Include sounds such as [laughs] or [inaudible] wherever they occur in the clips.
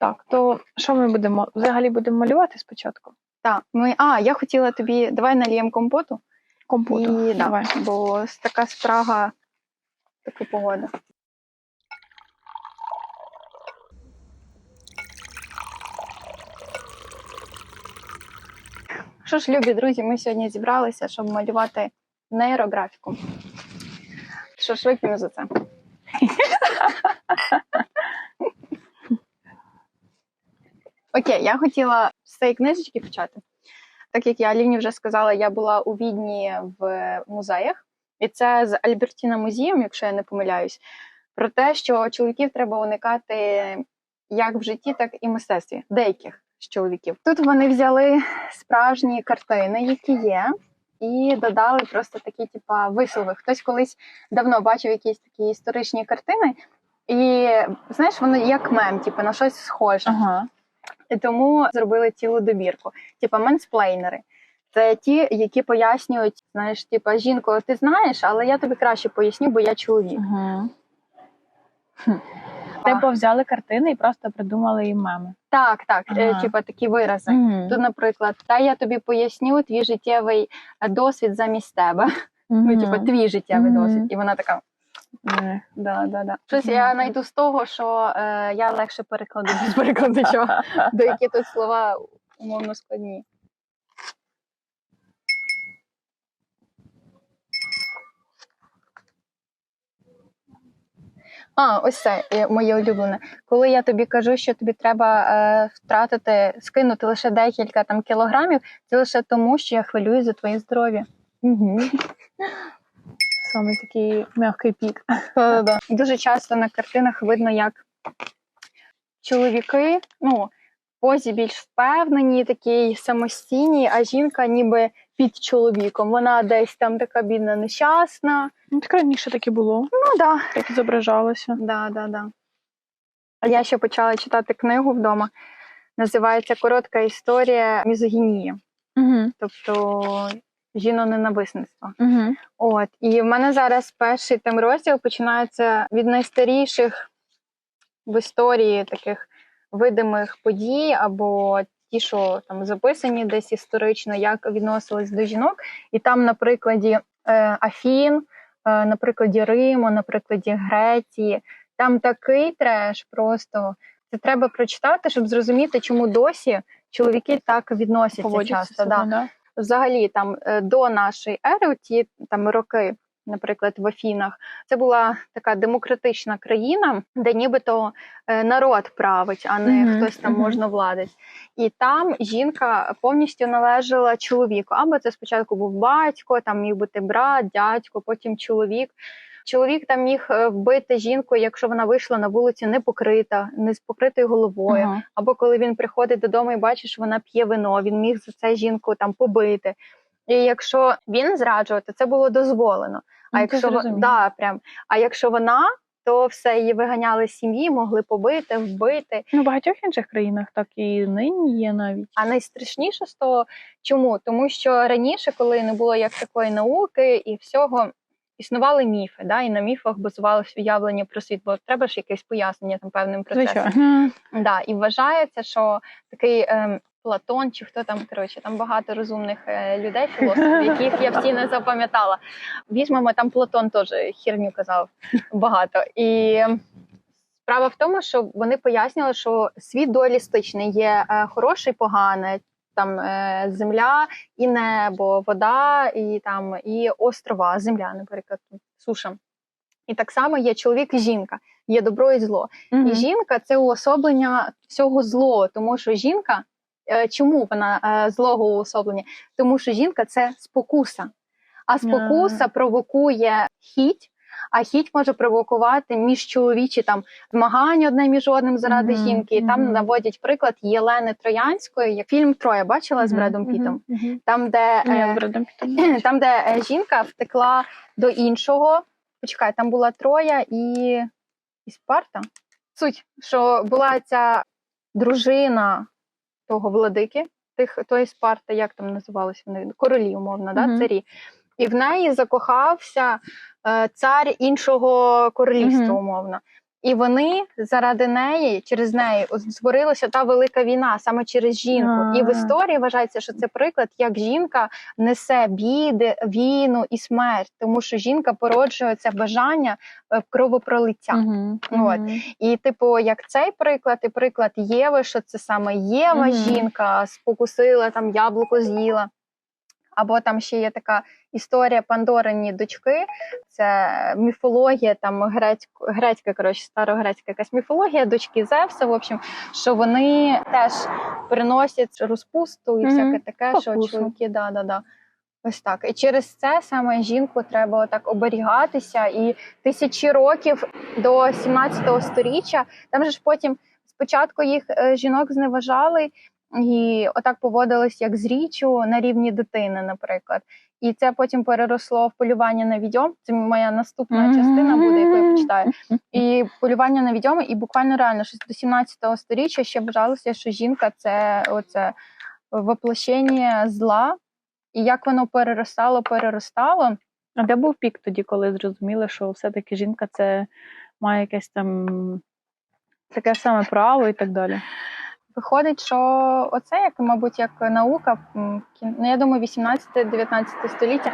Так, то що ми будемо? Взагалі будемо малювати спочатку? Так, ми. А, я хотіла тобі. Давай наліємо компоту. Компоту. І, да, Давай. бо така спрага, така погода. Що ж, любі друзі, ми сьогодні зібралися, щоб малювати нейрографіку. Що ж, вип'ємо за це. [laughs] Окей, я хотіла з цієї книжечки почати. Так як я Аліні вже сказала, я була у Відні в музеях, і це з Альбертіна музеєм, якщо я не помиляюсь, про те, що чоловіків треба уникати як в житті, так і в мистецтві. Деяких з чоловіків. Тут вони взяли справжні картини, які є, і додали просто такі, типа, вислови. Хтось колись давно бачив якісь такі історичні картини, і знаєш, воно як мем, типу, на щось схоже. Ага. І тому зробили цілу добірку. Типа менсплейнери. Це ті, які пояснюють, знаєш, типа жінко, ти знаєш, але я тобі краще поясню, бо я чоловік. Угу. Типу взяли картини і просто придумали їм меми. Так, так, е, Ага. типа такі вирази. Угу. Тут, наприклад, та я тобі поясню твій життєвий е, досвід замість тебе. Ну, типа, твій життєвий досвід. І вона така. Е, Да, да, да. Щось я знайду з того, що е, я легше перекладу без перекладача, [laughs] до які тут слова умовно складні. А, ось це е, моє улюблене. Коли я тобі кажу, що тобі треба е, втратити, скинути лише декілька там кілограмів, це лише тому, що я хвилююсь за твоє здоров'я. Угу. [laughs] Саме такий м'який пік. Да-да-да. Дуже часто на картинах видно, як чоловіки, ну, в позі більш впевнені, такі самостійні, а жінка ніби під чоловіком. Вона десь там така бідна, нещасна. Ну, так раніше таке було, Ну да. так зображалося. Да, да, да. А я ще почала читати книгу вдома. Називається Коротка історія мізогінії, Угу. тобто жіноненависництва. Угу. От, і в мене зараз перший там розділ починається від найстаріших в історії таких видимих подій, або ті, що там записані десь історично, як відносились до жінок. І там, на прикладі е, Афін, е, на прикладі Риму, на прикладі Греції, там такий треш просто. Це треба прочитати, щоб зрозуміти, чому досі чоловіки так відносяться Поводяться часто. да? Взагалі там е, до нашої ери, ті там роки, наприклад, в Афінах, це була така демократична країна, де нібито е, народ править, а не Мгм, хтось там можна владить. І там жінка повністю належала чоловіку. Або це спочатку був батько, там міг бути брат, дядько, потім чоловік. Чоловік там міг е, вбити жінку, якщо вона вийшла на вулицю не покрита, не з покритою головою. Ага. Або коли він приходить додому і бачить, що вона п'є вино, він міг за це жінку там побити. І якщо він зраджував, то це було дозволено. А Ну, якщо да, прям, а якщо вона, то все її виганяли з сім'ї, могли побити, вбити. Ну, в багатьох інших країнах так і нині є навіть. А найстрашніше з того, чому? Тому що раніше, коли не було як такої науки і всього, існували міфи, да, і на міфах базувалось уявлення про світ, бо треба ж якесь пояснення там певним процесам. Звичайно. Да, і вважається, що такий ем, Платон чи хто там коротше, там багато розумних е, людей, філософів, яких я всі не запам'ятала. Візьмемо там Платон теж херню казав багато. І справа в тому, що вони пояснювали, що світ дуалістичний є е, хороше погане. Там е, земля і небо, вода, і там і острова, земля, наприклад, суша. І так само є чоловік і жінка, є добро і зло. Мгм. І жінка це уособлення всього злого, тому що жінка, е, чому вона е, злого уособлення? Тому що жінка це спокуса. А спокуса провокує хіть, а хіть може провокувати міжчоловічі там змагання одне між одним заради Мгм, жінки. І там наводять приклад Єлени Троянської, як фільм Троє бачила з Бредом Пітом. Там, де е, там, де е, жінка втекла до іншого. Почекай, там була Троя і, і Спарта. Суть, що була ця дружина того владики, тих тої Спарти, як там називалися вони? Королі, умовно, да? Царі. І в неї закохався е, цар іншого королівства, умовно. І вони заради неї, через неї, створилася та велика війна саме через жінку. І в історії вважається, що це приклад, як жінка несе біди, війну і смерть, тому що жінка породжує це бажання е, кровопролиття. Мгм. От. І, типу, як цей приклад, і приклад Єви, що це саме Єва, Мгм. жінка, спокусила там яблуко з'їла. Або там ще є така історія Пандорині дочки, це міфологія, там грецько, грецька, коротше, старогрецька якась міфологія, дочки Зевса, в общем, що вони теж приносять розпусту і всяке таке, що чоловіки, да, да, да. Ось так. І через це саме жінку треба так оберігатися. І тисячі років до 17 сторіччя, там же ж потім спочатку їх е, жінок зневажали і отак поводились як з річчю на рівні дитини, наприклад. І це потім переросло в полювання на відьом. Це моя наступна частина буде, яку я почитаю. І полювання на відьоми, і буквально реально щось до 17 сторіччя ще вважалося, що жінка це оце воплощення зла. І як воно переростало, переростало. А де був пік тоді, коли зрозуміли, що все-таки жінка це має якесь там таке саме право і так далі? Виходить, що оце, як, мабуть, як наука, ну я думаю, 18-19 століття.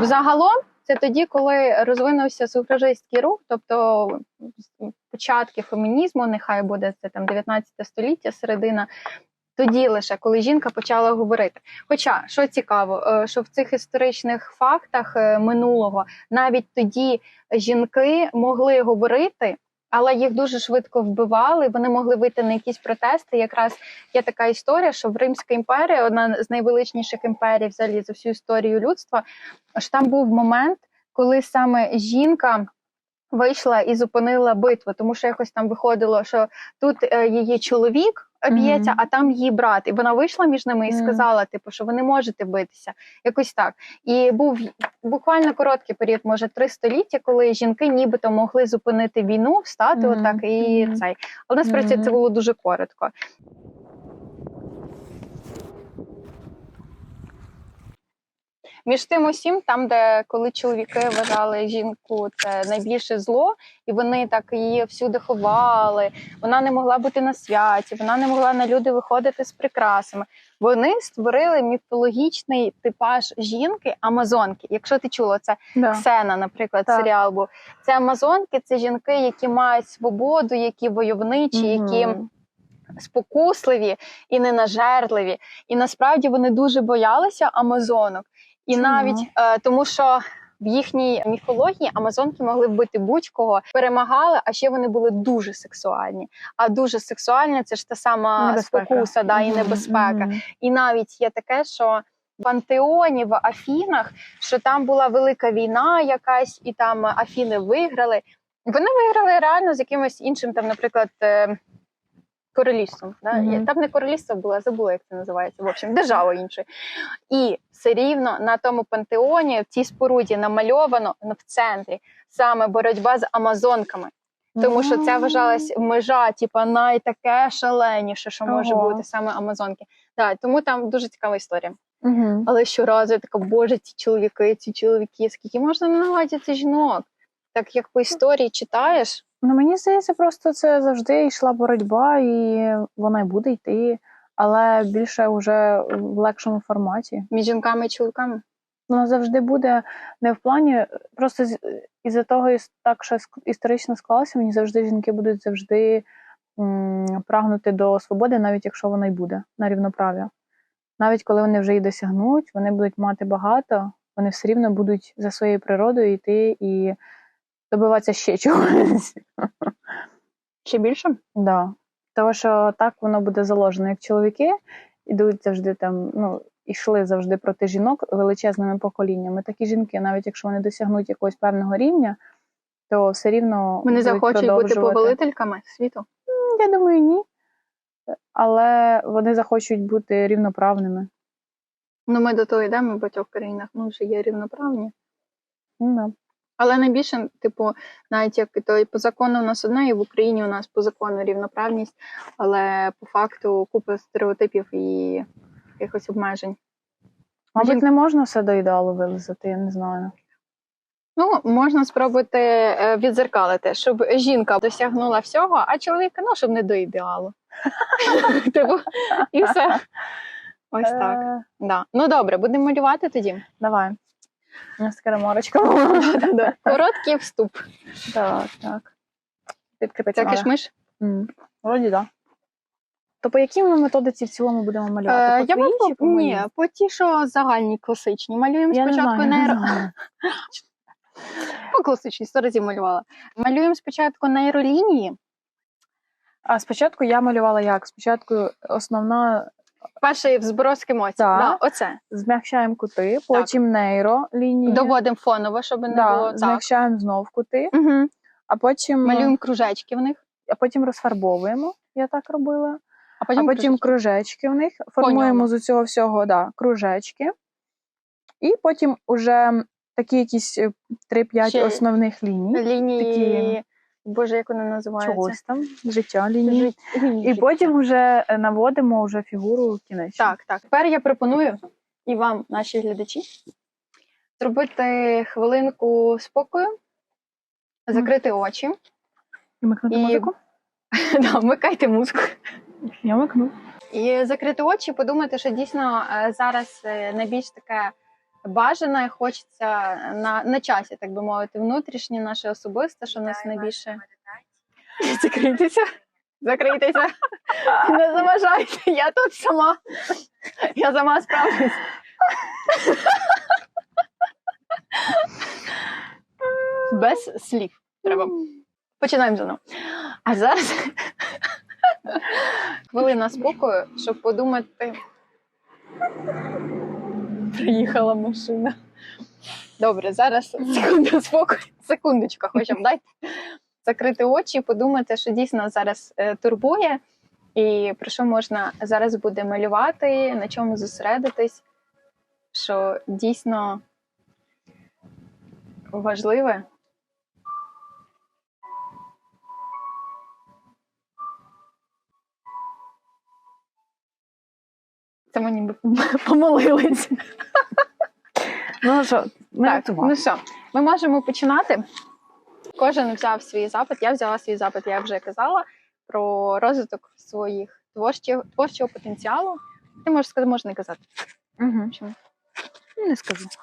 Загалом це тоді, коли розвинувся суфражистський рух, тобто початки фемінізму, нехай буде це там 19 століття, середина. Тоді лише коли жінка почала говорити. Хоча що цікаво, е, що в цих історичних фактах е, минулого навіть тоді жінки могли говорити, але їх дуже швидко вбивали. Вони могли вийти на якісь протести. Якраз є така історія, що в Римська імперія, одна з найвеличніших імперій, взагалі за всю історію людства, що там був момент, коли саме жінка. Вийшла і зупинила битву, тому що якось там виходило, що тут е, її чоловік б'ється, -hmm. а там її брат. І вона вийшла між ними і Мгм. сказала, типу, що ви не можете битися. Якось так. І був буквально короткий період, може три століття, коли жінки нібито могли зупинити війну, встати Мгм. отак і Мгм. цей. Але насправді це Мгм. було дуже коротко. Між тим усім, там, де коли чоловіки вважали жінку це найбільше зло, і вони так її всюди ховали, вона не могла бути на святі, вона не могла на люди виходити з прикрасами. Вони створили міфологічний типаж жінки Амазонки. Якщо ти чула, це Да. Ксена, наприклад, Так. серіал був. Це Амазонки, це жінки, які мають свободу, які войовничі, які спокусливі і ненажерливі. І насправді вони дуже боялися амазонок. І навіть е, тому, що в їхній міфології амазонки могли вбити будь-кого, перемагали, а ще вони були дуже сексуальні. А дуже сексуальні це ж та сама Небезпека. спокуса, да, і небезпека. І навіть є таке, що в пантеоні в Афінах, що там була велика війна якась, і там Афіни виграли. Вони виграли реально з якимось іншим, там, наприклад, е, королівством. Да? Я- Там не королівство було, я забула, як це називається. В общем, держава інша. І все рівно на тому пантеоні, в цій споруді намальовано в центрі саме боротьба з амазонками. Тому що це вважалась межа, типа найтаке шаленіше, що може Ого. бути саме Амазонки. Да, тому там дуже цікава історія. Мгм. Але щоразу я така, боже, ці чоловіки, ці чоловіки, скільки можна ненавидіти жінок? Так як по історії читаєш, Ну, мені здається, просто це завжди йшла боротьба, і вона й буде йти, але більше вже в легшому форматі. між жінками і чоловіками. Вона завжди буде не в плані, просто із-за того, так що історично склалося, мені завжди жінки будуть завжди м, прагнути до свободи, навіть якщо вона й буде на рівноправ'я. Навіть коли вони вже її досягнуть, вони будуть мати багато, вони все рівно будуть за своєю природою йти і добиватися ще чогось. Ще більше? Да. Тому що так воно буде заложено, як чоловіки ідуть завжди там, ну, йшли завжди проти жінок величезними поколіннями. Такі жінки, навіть якщо вони досягнуть якогось певного рівня, то все рівно Вони будуть захочуть бути повелительками світу. Я думаю, ні. Але вони захочуть бути рівноправними. Ну, ми до того йдемо в багатьох країнах, ну вже є рівноправні. Ну, да. Але найбільше, типу, навіть як то і по закону у нас одне, і в Україні у нас по закону рівноправність, але по факту купа стереотипів і якихось обмежень. Мабуть, не можна все до ідеалу вилизати, я не знаю. Ну, можна спробувати е, відзеркалити, щоб жінка досягнула всього, а чоловіка, ну, щоб не до ідеалу. [laughs] Типу, і все. Ось так. Е, Ну добре, будемо малювати тоді. Давай. У нас така ремарочка. [laughs] Короткий вступ. Так, так. Підкріпиться. Це кишмиш? Вроді, так. То по якій ми методиці в цілому будемо малювати? Е, По я твоїй по... по? Ні, по ті, що загальні класичні. Малюємо Я не спочатку знаю, не нейро. [laughs] По класичні, сто разів малювала. Малюємо спочатку нейролінії. А спочатку я малювала як? Спочатку основна Перший взброск емоцій. Так. Да, оце. змягчаємо кути, потім нейро лінії. Доводимо фоново, щоб не да, було так. змягчаємо знов кути, Угу. а потім, Малюємо кружечки в них, а потім розфарбовуємо. Я так робила. а потім, а потім кружечки в них. Формуємо з усього всього да, кружечки. І потім уже такі якісь е, 3-5 Ще основних ліній. лінії. такі- Боже, як вони називаються? Чогось там, життя лінії. Жит- І потім вже е, наводимо вже фігуру кінець. Так, так. Тепер я пропоную і вам, наші глядачі, зробити хвилинку спокою, закрити очі. І микнути І- музику. [laughs] Да, вмикайте музику. Я микну. І закрити очі, подумати, що дійсно е, зараз е, найбільш таке бажане, хочеться на, на часі, так би мовити, внутрішнє, наше особисте, що в нас найбільше. Закрийтеся. Закрийтеся. [laughs] Не заважайте. Я тут сама. Я сама справлюсь. Без слів. Треба. Починаємо заново. А зараз [laughs] хвилина спокою, щоб подумати. Приїхала машина. Добре, зараз секунду спокою. Секундочка, хоча б дайте закрити очі, подумати, що дійсно зараз е, турбує, і про що можна зараз буде малювати, на чому зосередитись, що дійсно важливе. Це ми ніби [laughs] помолились. Ну що, Так, ну що, ми можемо починати. Кожен взяв свій запит. Я взяла свій запит, я вже казала, про розвиток своїх творчих, творчого потенціалу. Ти можеш сказати, можна не казати. Угу. Чому? Не скажу. [laughs]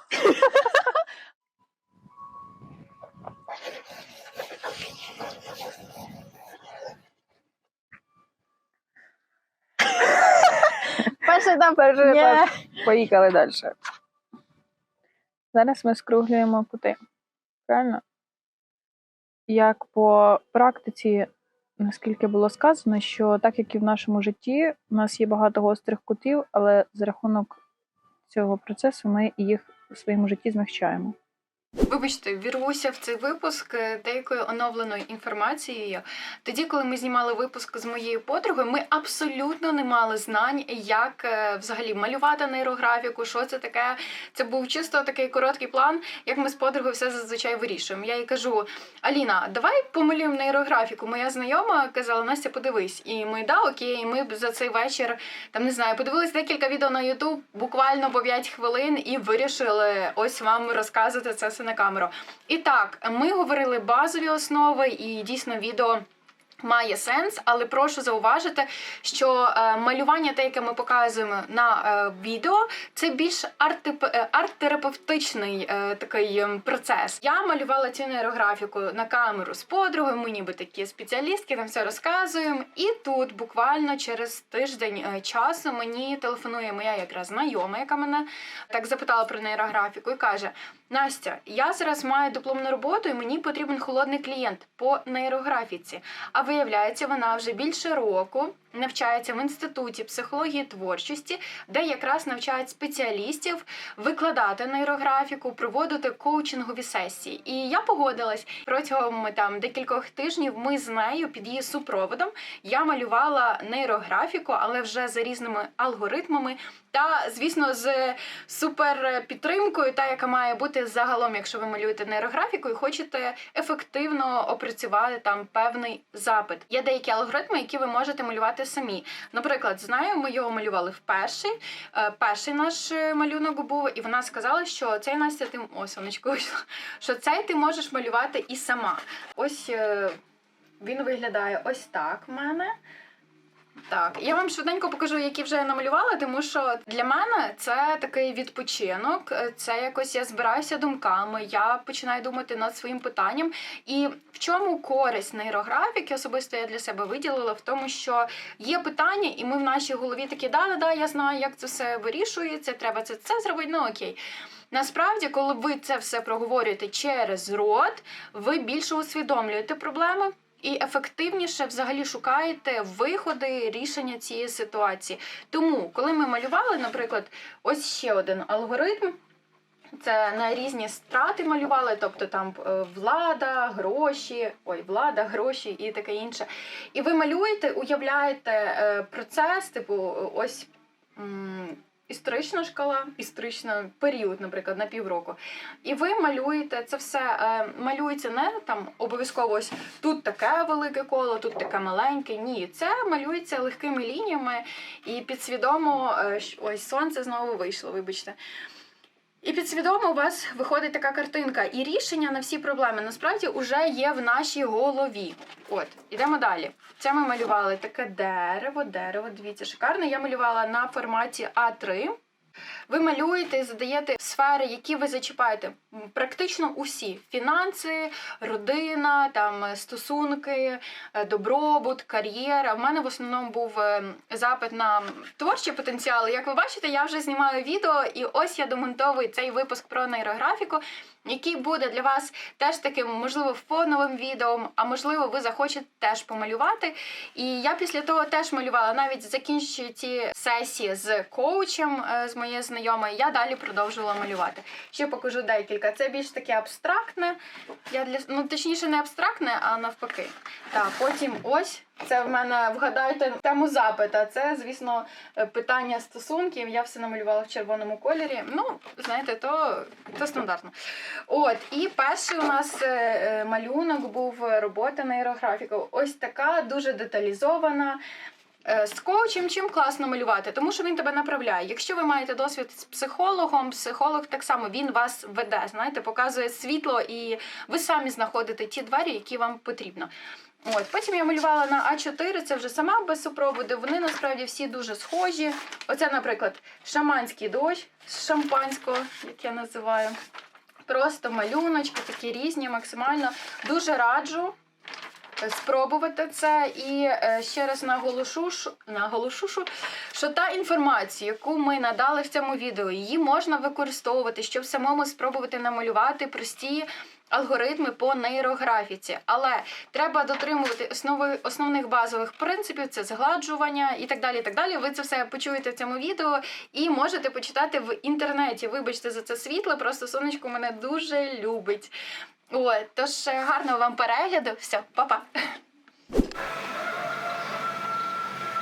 Перший етап, перший етап. Поїхали далі. Зараз ми скруглюємо кути. Правильно? Як по практиці, наскільки було сказано, що так як і в нашому житті, у нас є багато гострих кутів, але за рахунок цього процесу ми їх у своєму житті змягчаємо. Вибачте, вірвуся в цей випуск е, деякою оновленою інформацією. Тоді, коли ми знімали випуск з моєю подругою, ми абсолютно не мали знань, як е, взагалі малювати нейрографіку, що це таке. Це був чисто такий короткий план, як ми з подругою все зазвичай вирішуємо. Я їй кажу: Аліна, давай помалюємо нейрографіку. Моя знайома казала, Настя, подивись. І ми да, окей, ми б за цей вечір там не знаю, подивились декілька відео на YouTube, буквально по 5 хвилин, і вирішили ось вам розказувати це все на камеру. І так, ми говорили базові основи, і дійсно відео. Має сенс, але прошу зауважити, що е, малювання, те, яке ми показуємо на е, відео, це більш е, арт-терапевтичний такий процес. Я малювала цю нейрографіку на камеру з подругою. Ми ніби такі спеціалістки, там все розказуємо. І тут буквально через тиждень часу мені телефонує моя якраз знайома, яка мене так запитала про нейрографіку, і каже: Настя, я зараз маю дипломну роботу, і мені потрібен холодний клієнт по нейрографіці. А виявляється, вона вже більше року навчається в інституті психології творчості, де якраз навчають спеціалістів викладати нейрографіку, проводити коучингові сесії. І я погодилась протягом там декількох тижнів. Ми з нею під її супроводом я малювала нейрографіку, але вже за різними алгоритмами. Та, звісно, з супер підтримкою, та яка має бути загалом, якщо ви малюєте нейрографіку і хочете ефективно опрацювати там певний запит. Є деякі алгоритми, які ви можете малювати самі. Наприклад, знаю, ми його малювали вперше. Е, Перший наш е, малюнок був, і вона сказала, що цей Настя, ти о, що цей ти можеш малювати і сама. Ось е, він виглядає ось так в мене. Так, я вам швиденько покажу, які вже я намалювала, тому що для мене це такий відпочинок. е, Це якось я збираюся думками, я починаю думати над своїм питанням. І в чому користь нейрографіки особисто я для себе виділила в тому, що є питання, і ми в нашій голові такі, да, да, да, я знаю, як це все вирішується, треба це, це зробити. Ну окей. Насправді, коли ви це все проговорюєте через рот, ви більше усвідомлюєте проблеми. І ефективніше взагалі шукаєте виходи рішення цієї ситуації. Тому, коли ми малювали, наприклад, ось ще один алгоритм. Це на різні страти малювали, тобто там е, влада, гроші, ой, влада, гроші і таке інше. І ви малюєте, уявляєте е, процес, типу, ось історична шкала, історичний період, наприклад, на півроку. І ви малюєте це все, е, малюється не там обов'язково ось тут таке велике коло, тут таке маленьке. Ні, це малюється легкими лініями і підсвідомо е, ось сонце знову вийшло, вибачте. І підсвідомо у вас виходить така картинка, і рішення на всі проблеми насправді вже є в нашій голові. От, ідемо далі. Це ми малювали таке дерево, дерево, дивіться, шикарне. Я малювала на форматі А3. Ви малюєте і задаєте сфери, які ви зачіпаєте. Практично усі: фінанси, родина, там е, стосунки, е, добробут, кар'єра. В мене в основному був е, запит на творчий потенціал. Як ви бачите, я вже знімаю відео, і ось я домонтовую цей випуск про нейрографіку, який буде для вас теж таким, можливо, фоновим відео, а можливо, ви захочете теж помалювати. І я після того теж малювала, навіть закінчуючи ті сесії з коучем, з моєю знайомою, я далі продовжувала малювати. Ще покажу декілька. Це більш таке абстрактне. Я для ну точніше не абстрактне, а навпаки. Так, потім ось. Це в мене вгадайте тему запита. Це, звісно, е, питання стосунків. Я все намалювала в червоному кольорі. Ну, знаєте, то, то стандартно. От, і перший у нас е, е, малюнок був робота нейрографіка. Ось така дуже деталізована. Е, З коучем чим класно малювати, тому що він тебе направляє. Якщо ви маєте досвід з психологом, психолог так само він вас веде, знаєте, показує світло, і ви самі знаходите ті двері, які вам потрібно. От потім я малювала на А4, це вже сама без супроводу. Вони насправді всі дуже схожі. Оце, наприклад, шаманський дощ з шампанського, як я називаю. Просто малюночки такі різні, максимально. Дуже раджу спробувати це. І е, ще раз наголошу, наголошу, що та інформація, яку ми надали в цьому відео, її можна використовувати, щоб самому спробувати намалювати прості. Алгоритми по нейрографіці, але треба дотримувати основи основних базових принципів: це згладжування і так далі. І так далі. Ви це все почуєте в цьому відео і можете почитати в інтернеті. Вибачте за це світло, просто сонечко мене дуже любить. От, тож е, гарного вам перегляду. Все, па-па.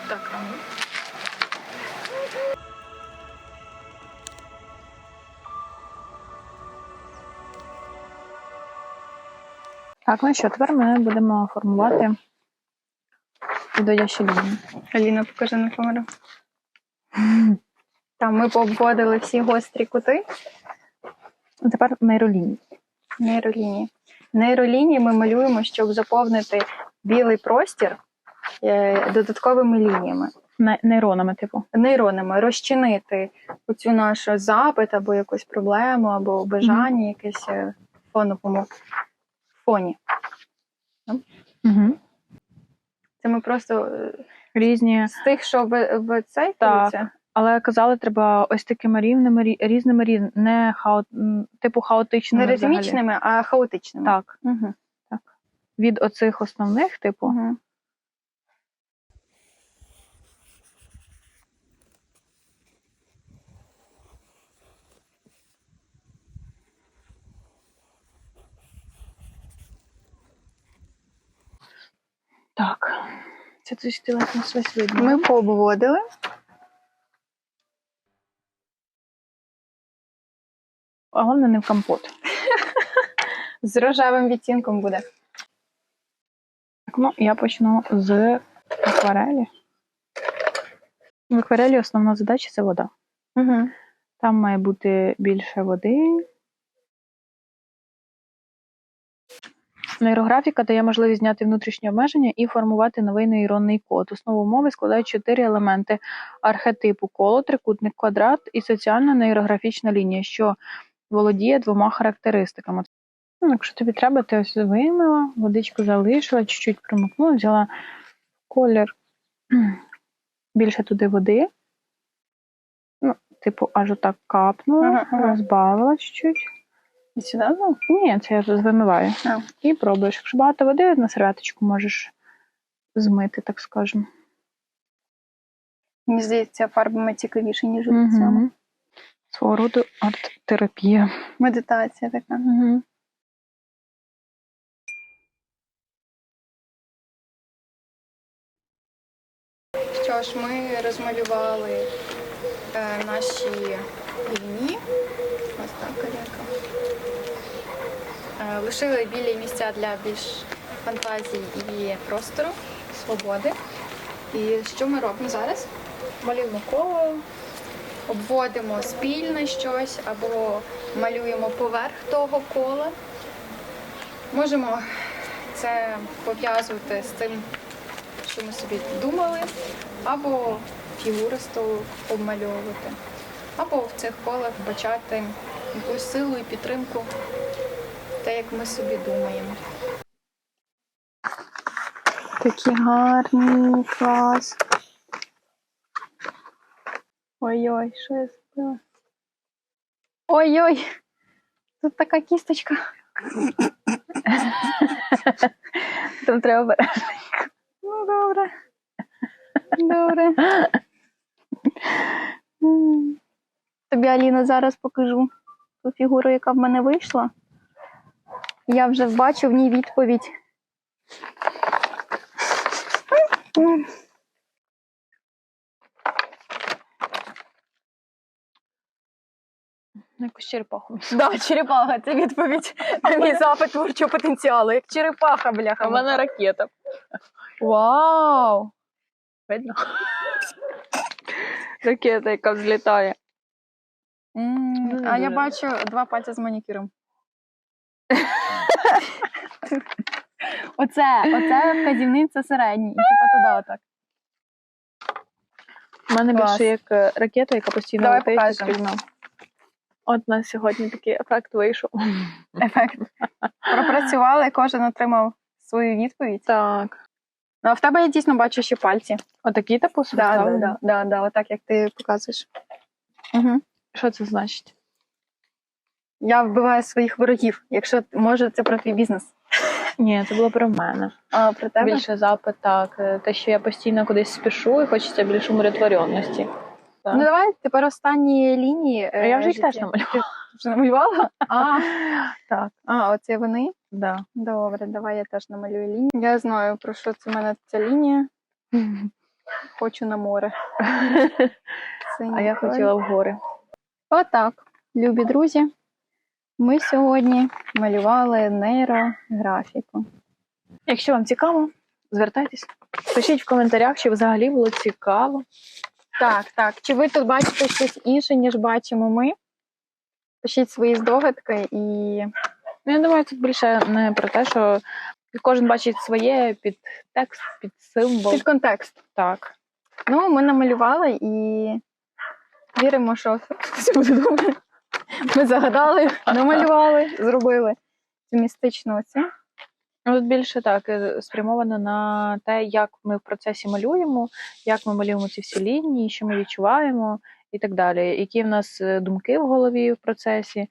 Так, а ну. Так, ну що, тепер ми будемо формувати підводящі лінії. Аліна, покажи на камеру. Там ми пообводили всі гострі кути. А Тепер нейролінії. Нейролінії. Нейролінії ми малюємо, щоб заповнити білий простір е, додатковими лініями, Нейронами, типу. нейронами, розчинити оцю нашу запит або якусь проблему, або бажання якесь е, фоновому фоні. Угу. Це ми просто е, Різні. з тих, що в, в цей Так. Але казали, треба ось такими рівними, рі- різними, різ- не хао... типу Не хаотичними. взагалі. ритмічними, а хаотичними. Так. Угу. Від оцих основних, типу, Угу. так. Це цей стилет у нас весь видно. Ми пообводили. А головне не в компот. З рожевим відтінком буде. Так, ну, я почну з акварелі. В акварелі основна задача це вода. Угу. Там має бути більше води. Нейрографіка дає можливість зняти внутрішні обмеження і формувати новий нейронний код. Основу мови складають чотири елементи архетипу коло, трикутник, квадрат і соціальна нейрографічна лінія, що володіє двома характеристиками. Ну, якщо тобі треба, ти ось вимила, водичку залишила, чуть-чуть примокнула, взяла колір [clears throat] більше туди води. Ну, типу, аж отак капнула, Ага, ага. розбавила чуть-чуть. І сюди? Ну, Ні, це я вимиваю. А. І пробуєш. Якщо багато води, на серветочку можеш змити, так скажемо. мені здається, фарбами цікавіше, ніж. Угу. Свого роду арт-терапія. Медитація така. Угу. Що ж, ми розмалювали е, наші лінії. Ось так каряка. Е, лишили білі місця для більш фантазії і простору, свободи. І що ми робимо зараз? Малюємо коло, обводимо спільне щось або малюємо поверх того кола. Можемо це пов'язувати з тим, що ми собі думали, або фігуристо обмальовувати, або в цих колах бачати якусь силу і підтримку, те, як ми собі думаємо. Такі гарні, клас. Ой-ой, що я зробила? Ой-ой! Тут така кісточка. Там треба бере. Ну, добре. Добре. Тобі, Аліна, зараз покажу ту фігуру, яка в мене вийшла. Я вже бачу в ній відповідь. М. На якусь черепаху. [laughs] Да, черепаха, це відповідь на мій запит творчого потенціалу. Як черепаха, бляха. А в мене ракета. Вау! Видно? Ракета, яка взлітає. М, Ну, А я бачу два пальця з манікюром. Оце, оце вказівниця середній. І типа туди отак. У мене Клас. більше як е, ракета, яка постійно Давай летить і покажемо. стрільна. От у нас сьогодні такий ефект вийшов. [laughs] Ефект. Пропрацювали, кожен отримав свою відповідь. Так. Ну, а в тебе я дійсно бачу ще пальці. Отакі типу Да, да, да, да, да, отак, як ти показуєш. Угу. Що це значить? Я вбиваю своїх ворогів, якщо може, це про твій бізнес. Ні, це було про мене. А про тебе? Більше запит, так. Е, Те, що я постійно кудись спішу і хочеться більше умиротворенності. Так. Ну давай тепер останні лінії. А я вже їх теж намалювала. Вже намалювала? [laughs] А, Так, а, оце вони. да. Добре, давай я теж намалюю лінію. Я знаю, про що це в мене ця лінія. [laughs] Хочу на море. [laughs] А я хотіла в гори. Отак, любі друзі. Ми сьогодні малювали нейрографіку. Якщо вам цікаво, звертайтесь. Пишіть в коментарях, чи взагалі було цікаво. Так, так. Чи ви тут бачите щось інше, ніж бачимо ми? Пишіть свої здогадки і Ну, я думаю, тут більше не про те, що кожен бачить своє під текст, під символ. під контекст. Так. Ну, ми намалювали і віримо, що все буде добре. Ми загадали, намалювали, зробили цю містичну оцю. Ну, більше так е, спрямовано на те, як ми в процесі малюємо, як ми малюємо ці всі лінії, що ми відчуваємо і так далі. Які в нас е, думки в голові в процесі.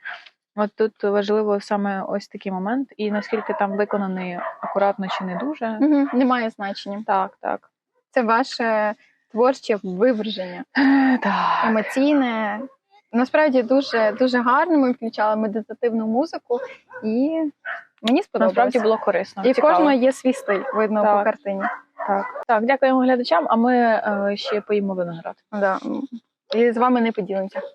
От тут важливо саме ось такий момент, і наскільки там виконаний акуратно чи не дуже. Угу, немає значення. Так, так. Це ваше творче виверження, Так. емоційне. Насправді дуже дуже гарно. Ми включали медитативну музику, і мені сподобалося. Насправді було корисно. І в кожного є свій стиль, видно Так. по картині. Так, так, дякуємо глядачам, а ми е, ще поїмо виноград. Да. І з вами не поділимося. [laughs]